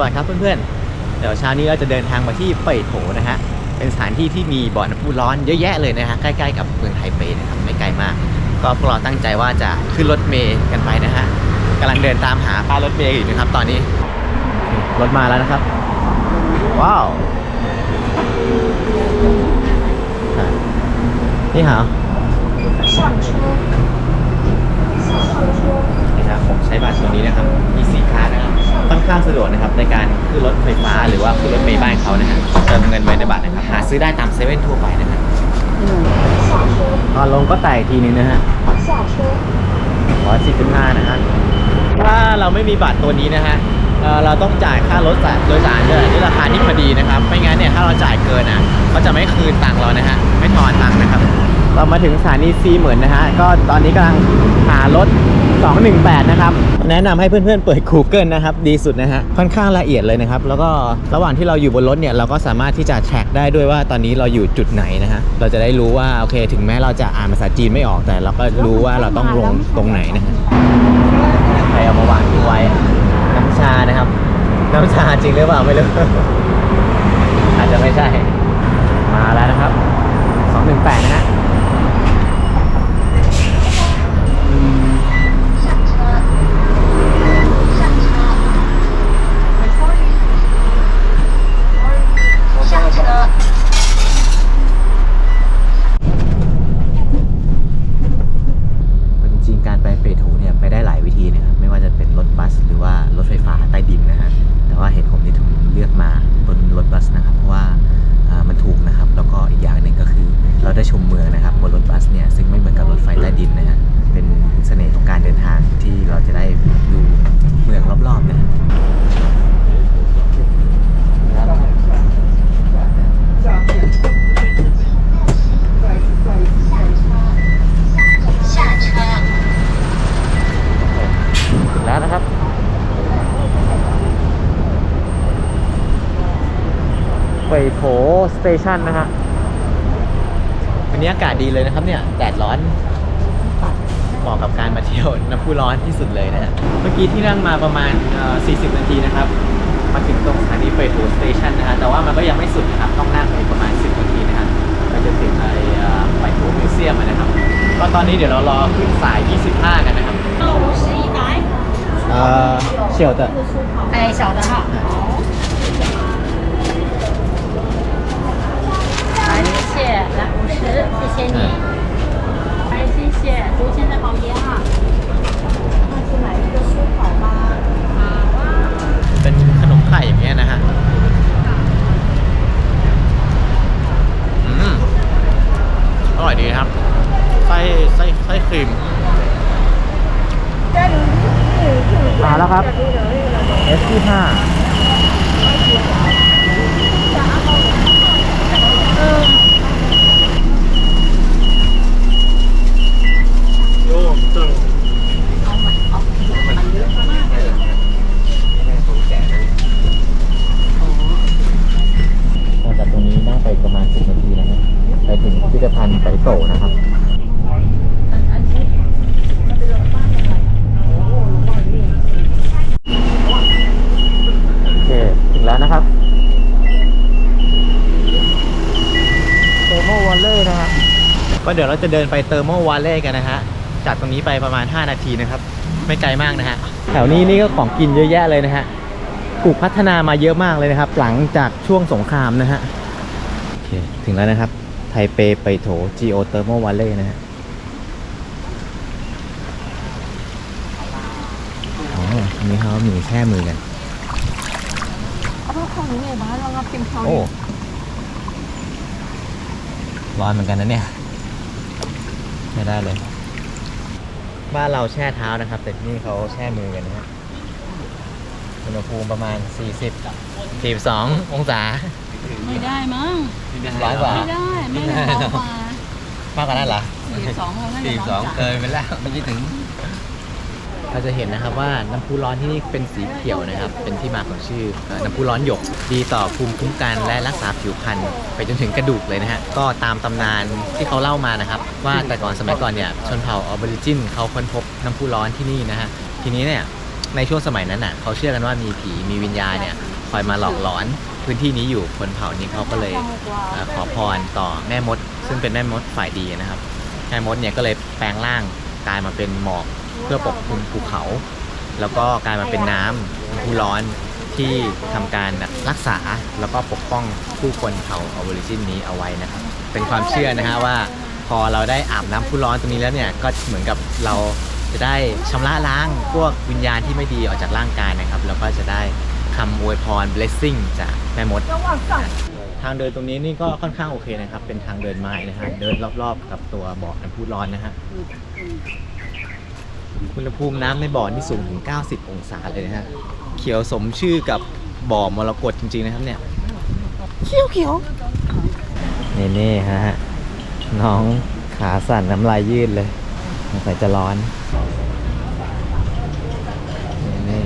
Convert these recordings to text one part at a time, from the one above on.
วัสดีครับเพื่อนๆ เดี๋ยวเช้านี้เราจะเดินทางมาที่เป่ยโถนะฮะ เป็นสถานที่ที่มีบ่อน้ำพุร้อนเยอะแยะเลยนะฮะ ใกล้ๆกับเมืองไทเปนะครับไม่ไกลมาก ก็พวกเราตั้งใจว่าจะขึ้นรถเมล์กันไปนะฮะกำลังเดินตามหาป้ายรถเมล์อยู่นะครับตอนนี้ รถมาแล้วนะครับ ว้าวนี่หานี่ครับผมใช้บัตรตัวนี้นะครับ มีสีค้านะครับ ข้างสะดวกนะครับในการขึ้นรถไฟฟ้าหรือว่าขึ้นรถเมล์บ้านเขานะฮะเติมเงินไว้ในบัตรนะครับหาซื้อได้ตามเซเว่นทั่วไปนะฮะตอนลงก็แตกอีกทีนึงนะฮะร้อยสี่สิบห้านะฮะถ้าเราไม่มีบัตรตัวนี้นะฮะเอ่อเราต้องจ่ายค่ารถโดยสารด้วยที่ราคาที่พอดีนะครับ ไม่งั้นเนี่ยถ้าเราจ่ายเกินอะเขาจะไม่คืนตังค์เรานะฮะไม่ทอนตังค์นะครับ เรามาถึงสถานีซีเหมือนนะฮะ ก็ตอนนี้กำลังหารถ 218 นะครับ แนะนำให้เพื่อนๆเปิด Google นะครับ ดีสุดนะฮะ ค่อนข้างละเอียดเลยนะครับ แล้วก็ระหว่างที่เราอยู่บนรถเนี่ย เราก็สามารถที่จะแท็กได้ด้วยว่าตอนนี้เราอยู่จุดไหนนะฮะ เราจะได้รู้ว่า โอเค ถึงแม้เราจะอ่านภาษาจีนไม่ออกแต่เราก็รู้ว่าเราต้องลงตรงไหนนะฮะใครเอามาวางทิ้งไว้น้ำชานะครับ น้ำชาจริงหรือเปล่าไม่รู้อาจจะไม่ใช่ มาแล้วนะครับ 218 นะฮะ โถสเตชันนะฮะวันนี้อากาศดีเลยนะครับเนี่ย แดดร้อน เหมาะกับการมาเที่ยวน้ำพุร้อนที่สุดเลยนะฮะ เมื่อกี้ที่นั่งมาประมาณเอ่อ40 นาทีนะครับ มาถึงตรงสถานีไปโถสเตชันนะฮะ แต่ว่ามันก็ยังไม่สุดนะครับ ต้องนั่งไปประมาณ 10 นาทีนะฮะก็จะถึงไอ้เอ่อไปโถมิวเซียมอะนะครับ ก็ตอนนี้เดี๋ยวเรารอขึ้นสาย 25 กันนะครับ 五十一百。 เอ่อเฉียว的哎，小的哈。 谢谢，来五十，谢谢你。哎，谢谢，竹签在旁边哈。那就来一个酥跑吧。好啊。 เป็นขนมไข่อย่างเงี้ยนะฮะ อืม อร่อยดีครับ ไส้ไส้ไส้ครีม มาแล้วครับ S ที่ห้า ก็เดี๋ยวเราจะเดินไปเตอร์โมวาเล่กันนะฮะ จากตรงนี้ไปประมาณ 5 นาทีนะครับ ไม่ไกลมากนะฮะ แถวนี้นี่ก็ของกินเยอะแยะเลยนะฮะ ถูกพัฒนามาเยอะมากเลยนะครับ หลังจากช่วงสงครามนะฮะ โอเค ถึงแล้วนะครับ ไทเปไปโถจีโอเตอร์โมวาเล่นะฮะอ๋ออันนี้เขามีแช่มือกัน โอ้ ร้อนเหมือนกันนะเนี่ย ใช้ได้เลย บ้านเราแช่เท้านะครับ แต่ที่นี่เขาแช่มือกันนะฮะอุณหภูมิประมาณ 40 42 องศา ไม่ได้มั้ง ร้อยกว่า ไม่ได้ ไม่ได้เบากว่ามากกว่านั้นเหรอ สี่สองเราน่าจะสี่สร้อองนเกินไปแล้วไม่คิดถึง เราจะเห็นนะครับว่าน้ำพุร้อนที่นี่เป็นสีเขียวนะครับ เป็นที่มาของชื่อน้ำพุร้อนหยก ดีต่อภูมิคุ้มกันและรักษาผิวพรรณไปจนถึงกระดูกเลยนะฮะ ก็ตามตำนานที่เขาเล่ามานะครับ ว่าแต่ก่อนสมัยก่อนเนี่ยชนเผ่าออบอริจินเขาค้นพบน้ำพุร้อนที่นี่นะฮะ ทีนี้เนี่ยในช่วงสมัยนั้นน่ะเขาเชื่อกันว่ามีผีมีวิญญาณเนี่ยคอยมาหลอกหลอนพื้นที่นี้อยู่คนเผ่านี้เขาก็เลยขอพรต่อแม่มด ซึ่งเป็นแม่มดฝ่ายดีนะครับแม่มดเนี่ยก็เลยแปลงร่างกลายมาเป็นหมอก เพื่อปกคลุมภูเขา แล้วก็กลายมาเป็นน้ำผู้ร้อนที่ทำการรักษาแล้วก็ปกป้องผู้คนเผ่าออริจินนี้เอาไว้นะครับ เป็นความเชื่อนะฮะว่า พอเราได้อาบน้ำผู้ร้อนตรงนี้แล้วเนี่ยก็เหมือนกับเราจะได้ชำระล้างพวกวิญญาณที่ไม่ดีออกจากร่างกายนะครับ แล้วก็จะได้คำอวยพร blessing จากแม่มด ทางเดินตรงนี้นี่ก็ค่อนข้างโอเคนะครับ เป็นทางเดินไม้นะฮะเดินรอบๆ กับตัวบ่อน้ำพุร้อนนะฮะ อุณหภูมิน้ำในบ่อนี่สูงถึง 90 องศาเลยนะฮะ เขียวสมชื่อกับบ่อมรกตจริงๆนะครับเนี่ย เขียวเขียวนี่นี่ฮะ น้องขาสั่นน้ำลายยืดเลยสงสัยจะร้อน นี่นี่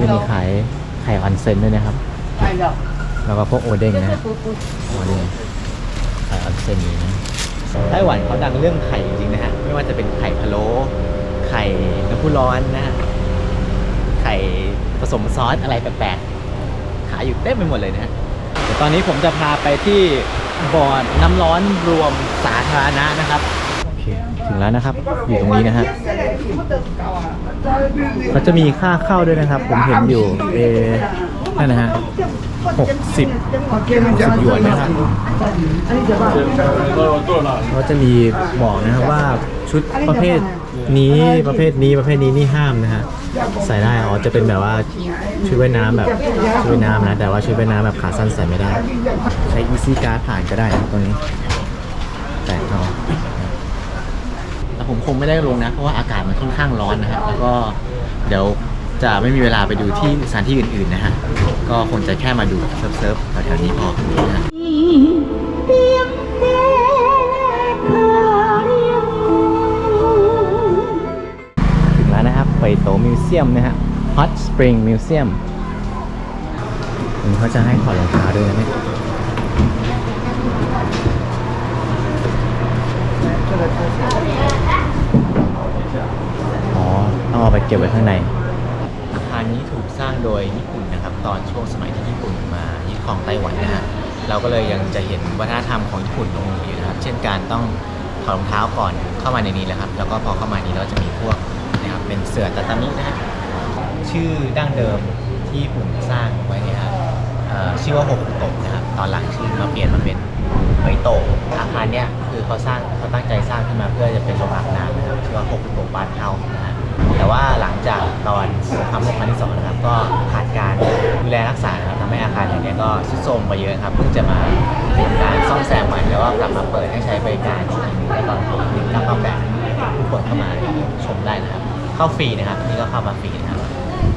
นี่มีขายไข่ออนเซ็นด้วยนะครับ แล้วก็พวกโอเด้งนะโอเด้งไข่ออนเซนนี้นะไต้หวันเขาดังเรื่องไข่จริงๆนะฮะ ไม่ว่าจะเป็นไข่พะโล้ ไข่น้ำพุร้อนนะฮะไข่ผสมซอสอะไรแปลกๆขายอยู่เต็มไปหมดเลยนะฮะเดี๋ยวตอนนี้ผมจะพาไปที่บ่อน้ำร้อนรวมสาธารณะนะครับโอเคถึงแล้วนะครับ อยู่ตรงนี้นะฮะเขาจะมีค่าเข้าด้วยนะครับ ผมเห็นอยู่เอนั่นนะฮะ หกสิบหกสิบหยวนนะครับเขาจะมีบอกนะครับว่าชุดประเภทนี้ประเภทนี้ประเภทนี้นี่ห้ามนะฮะใส่ได้อ๋อจะเป็นแบบว่าชุดว่ายน้ำแบบชุดว่ายน้ำนะแต่ว่าชุดว่ายน้ำแบบขาสั้นใส่ไม่ได้ ใช้ easy card ผ่านก็ได้นะตรงนี้ แต่เอาแต่ผมคงไม่ได้ลงนะ เพราะว่าอากาศมันค่อนข้างร้อนนะฮะแล้วก็เดี๋ยว จะไม่มีเวลาไปดูที่สถานที่อื่นๆนะฮะ ก็คงจะแค่มาดูเซิร์ฟๆแถวๆนี้พอนะฮะถึงแล้วนะครับไปโตมิวเซียมนะฮะ Hot Spring Museum เขาจะให้ถอดรองเท้าด้วยนะเนี่ยอ๋อต้องเอาไปเก็บไว้ข้างใน อาคารนี้ถูกสร้าง โดยญี่ปุ่นนะครับ ตอนช่วงสมัยที่ญี่ปุ่นมายึดครองไต้หวันนะฮะเราก็เลยยังจะเห็นวัฒนธรรมของญี่ปุ่นตรงนี้อยู่นะครับ เช่นการต้องถอดรองเท้าก่อนเข้ามาในนี้แหละครับ แล้วก็พอเข้ามานี้เราจะมีพวกนะครับเป็นเสือตาตามินะฮะชื่อดั้งเดิมที่ญี่ปุ่นสร้างไว้เนี่ยครับชื่อว่าโฮกุโตะนะครับ ตอนหลังชื่อมาเปลี่ยนมาเป็นเมโตะอาคารเนี้ยคือเขาสร้างเขาตั้งใจสร้างขึ้นมาเพื่อจะเป็นโรงอาบน้ำนะครับชื่อว่าโฮกุโตะบานเฮาส์นะฮะ แต่ว่าหลังจากตอนสงครามโลกครั้งที่สองนะครับ ก็ขาดการดูแลรักษานะครับทำให้อาคารแห่งเนี้ยก็ทรุดโทรมไปเยอะครับเพิ่งจะมาทำการซ่อมแซมใหม่แล้วก็กลับมาเปิดให้ใช้บริการอีกทีหนึงในตอนปี1998ทุกคนเข้ามาชมได้นะครับ เข้าฟรีนะครับนี่ก็เข้ามาฟรีนะครับ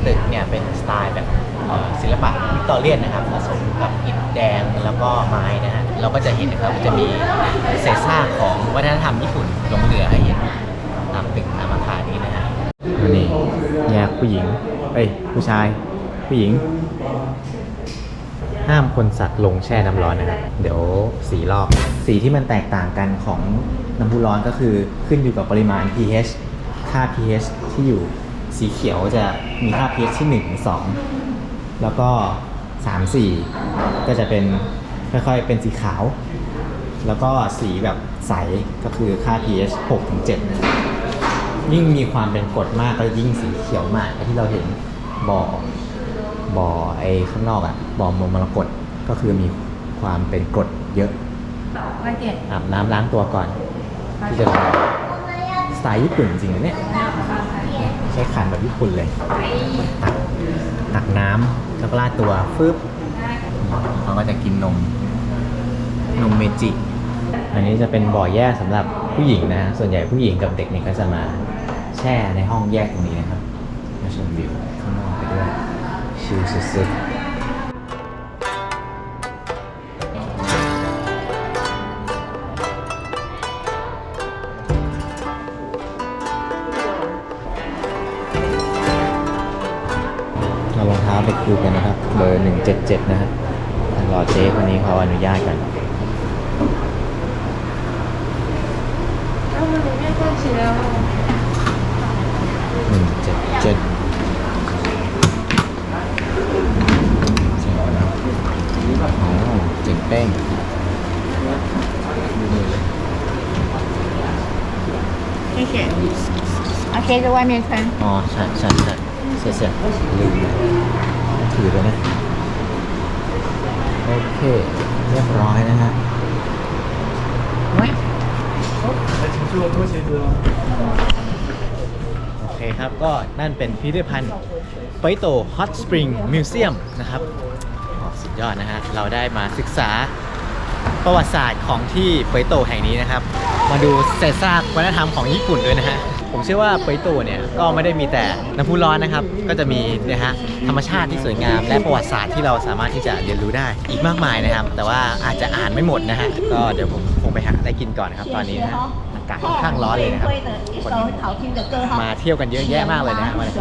ตึกเนี่ยเป็นสไตล์แบบเอ่อศิลปะวิกตอเรียนนะครับผสมกับอิฐแดงแล้วก็ไม้นะฮะเราก็จะเห็นนะครับว่าจะมีเศษซากของวัฒนธรรมญี่ปุ่นหลงเหลือให้เห็นตามตึกตามอาคารนี้นะฮะนี่แยก ผู้หญิง เอ้ย ผู้ชาย ผู้หญิง ห้ามคนสัตว์ลงแช่น้ำร้อนนะครับ เดี๋ยวสีลอก สีที่มันแตกต่างกันของน้ำพุร้อนก็คือขึ้นอยู่กับปริมาณ pH ค่า pH ที่อยู่สีเขียวจะมีค่า pH ที่1ถึง2แล้วก็ 3 4 ก็จะเป็นค่อยๆเป็นสีขาว แล้วก็สีแบบใสก็คือค่า pH 6ถึง7นะ ยิ่งมีความเป็นกรดมากก็ยิ่งสีเขียวมากที่เราเห็นบ่อบ่อไอ้ข้างนอกอะบ่อมมรกตก็คือมีความเป็นกรดเยอะอาบน้ำล้างตัวก่อน ที่จะลงสไตล์ญี่ปุ่นจริงๆนะเนี่ยใช้ขันแบบญี่ปุ่นเลย ตักตักน้ำแล้วก็ราดตัวฟึบเขาก็จะกินนม นมเมจิ อันนี้จะเป็นบ่อแยกสำหรับผู้หญิงนะ ส่วนใหญ่ผู้หญิงกับเด็กเนี่ยก็จะมา แช่ในห้องแยกตรงนี้นะครับมาชมวิวข้างนอกไปด้วยชิลสุดๆเอารองเท้าไปดูกันนะครับ เบอร์177 นะฮะรอเจ๊คนนี้เขาอนุญาตกัน หนึ่งเจ็ดเจ็ดเจ็ดแป้ง谢谢。啊，鞋子外面穿。อ๋อใช่ใช่ใช่เสียเสียลืมเลยถือไปนะ โอเค เรียบร้อยนะฮะ喂。来，请出拖鞋子。 เคครับ ก็นั่นเป็นพิพิธภัณฑ์ไปโตฮอตสปริงมิวเซียมนะครับอ๋อสุดยอดนะฮะ เราได้มาศึกษาประวัติศาสตร์ของที่เปยโตแห่งนี้นะครับ มาดูเศษซากวัฒนธรรมของญี่ปุ่นด้วยนะฮะ ผมเชื่อว่าเปยโตเนี่ยก็ไม่ได้มีแต่น้ำพุร้อนนะครับ ก็จะมีนะฮะธรรมชาติที่สวยงาม และประวัติศาสตร์ที่เราสามารถที่จะเรียนรู้ได้อีกมากมายนะครับ แต่ว่าอาจจะอ่านไม่หมดนะฮะ ก็เดี๋ยวผมคงไปหาอะไรกินก่อนนะครับตอนนี้นะฮะาศค่อนข้างร้อนเลยนะครับคนมาเที่ยวกันเยอะแยะมากเลยนะวันนี้